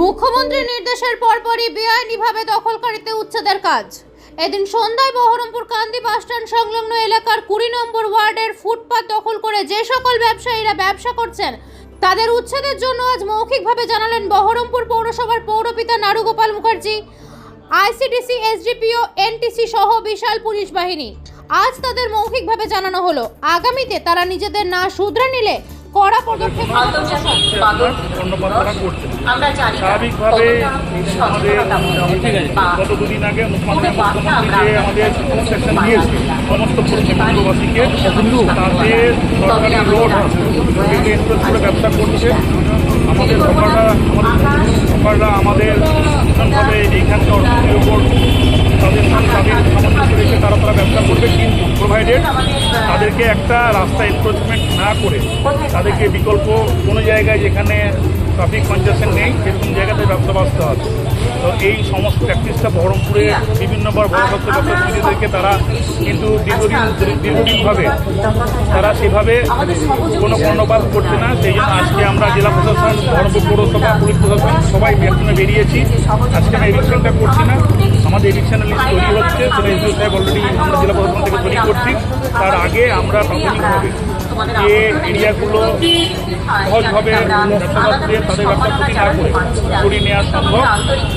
মুখ্যমন্ত্রীর নির্দেশের পরপরই বেআইনিভাবে দখলকারীতে উচ্ছেদের কাজ। এদিন সন্ধ্যায় বহরমপুর কান্দি বাসস্ট্যান্ড সংলগ্ন এলাকার কুড়ি নম্বর ওয়ার্ডের ফুটপাত দখল করে যে সকল ব্যবসায়ীরা ব্যবসা করছেন, তাদের উচ্ছেদের জন্য আজ মৌখিকভাবে জানালেন বহরমপুর পৌরসভার পৌরপিতা Narugopal Mukherjee, ICDC, SDPO, NTC সহ বিশাল পুলিশ বাহিনী। আজ তাদের মৌখিকভাবে জানানো হলো, আগামীতে তারা নিজেদের না শুধরে নিলে কড়া পদক্ষেপ স্বাভাবিকভাবে গত দুদিন আগে মুখ্যমন্ত্রী আমাদের সেকশন দিয়েছে সমস্ত পশ্চিমবঙ্গবাসীকে তাদের সরকারি রোড করে ব্যবসা করছে। আমাদের সরকাররা আমাদের সরকাররা আমাদের ভীষণভাবে এইখানকার অর্থনীতির উপর তাদের তাদের সামঞ্জস্য রেখে তারা তারা ব্যবসা করবে কিন্তু প্রোভাইডেড তাদেরকে একটা রাস্তা এনক্রোচমেন্ট না করে তাদেরকে বিকল্প কোনো জায়গায় যেখানে ট্রাফিক কনজেশন নেই, সেরকম জায়গাতে ব্যবসা বাঁচতে হবে। তো এই সমস্ত প্র্যাকটিসটা বহরমপুরে বিভিন্নবার বড় সত্য ব্যবসা সমিতিদেরকে তারা কিন্তু দীর্ঘদিন, দীর্ঘদিনভাবে তারা সেভাবে কোনো কর্ণপাত করছে না। সেই জন্য আজকে আমরা জেলা প্রশাসন, বহরমপুর পৌরসভা, পুলিশ প্রশাসন সবাই এখানে বেরিয়েছি। আজকে আমরা এডিকশনটা করছি না। আমাদের এডিকশনের লিস্ট তৈরি হচ্ছে। সেটা সাহেব অলরেডি আমরা জেলা তার আগে আমরা প্রাথমিকভাবে যে এরিয়াগুলো সহজভাবে ব্যবসাবাদ দিয়ে তাদের ব্যবসা ক্ষতি না করে করিয়ে নেওয়া সম্ভব।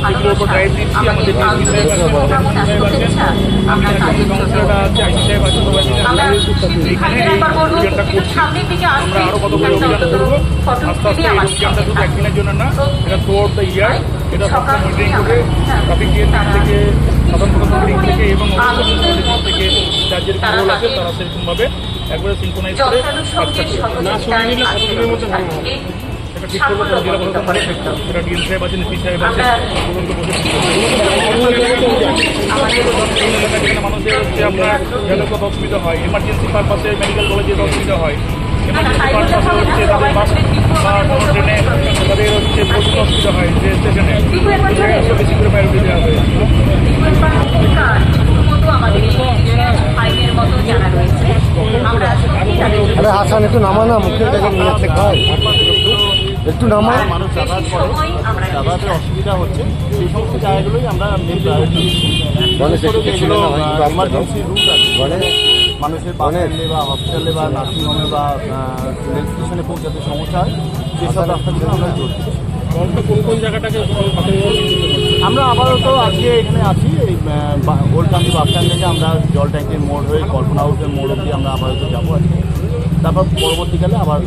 সেগুলোর উপর ড্রাইভ দিচ্ছি। আমাদের আমি কাউন্সিলররা আছে আইসি সাহেব আছে সবাই মিলে আমরা এইখানে এই অভিযানটা করছি। আমরা আরও কতগুলো অভিযান করব? আস্তে আস্তে এই অভিযানটা শুধু একদিনের জন্য না এটা দ্য ইয়ার এটা সবসময় মনিটরিং করে ট্রাফিক থেকে সাধারণ প্রশাসন থেকে এবং রোল আছে তারা সেরকমভাবে একবারে সিনক্রোনাইজ করে না শুনে নিলে কতদিনের মধ্যে ভালো হবে সেটা ঠিক করব তো জেলা প্রশাসন ঠিক করবে। সেটা ডিএম সাহেব আছে তদন্ত মানুষের হচ্ছে অসুবিধা হয় এমার্জেন্সি পারপাসে মেডিকেল কলেজে অসুবিধা হয় এমার্জেন্সি পারপাসে হচ্ছে তাদের বাস বা কোনো ট্রেনে তাদের হচ্ছে প্রচুর অসুবিধা হয় যে স্টেশনে বেশি করে প্রায়োরিটি দেওয়া হয় একটু নামা না মুখের কাছে নিয়ে যাচ্ছে খায় একটু নামা। মানুষ যাতায়াত করে যাতায়াতের অসুবিধা হচ্ছে। সেই সমস্ত জায়গাগুলোই আমরা মেন প্রায়োরিটি একটু রুট আছে। মানুষের গণেশ। বাসে বা হসপিটালে বা নার্সিংহোমে বা রেল স্টেশনে পৌঁছাতে সমস্যা হয়। সেসব রাস্তাগুলো আমরা চলছি কোন কোন জায়গাটাকে আমরা আপাতত আজকে এখানে আছি এই ওল্ড কান্দি বাস স্ট্যান্ড থেকে আমরা জল ট্যাঙ্কির মোড় হয়ে কল্পনা হাউসের মোড় অব্দি আমরা আপাতত যাব আজকে। তারপর পরবর্তীকালে আবার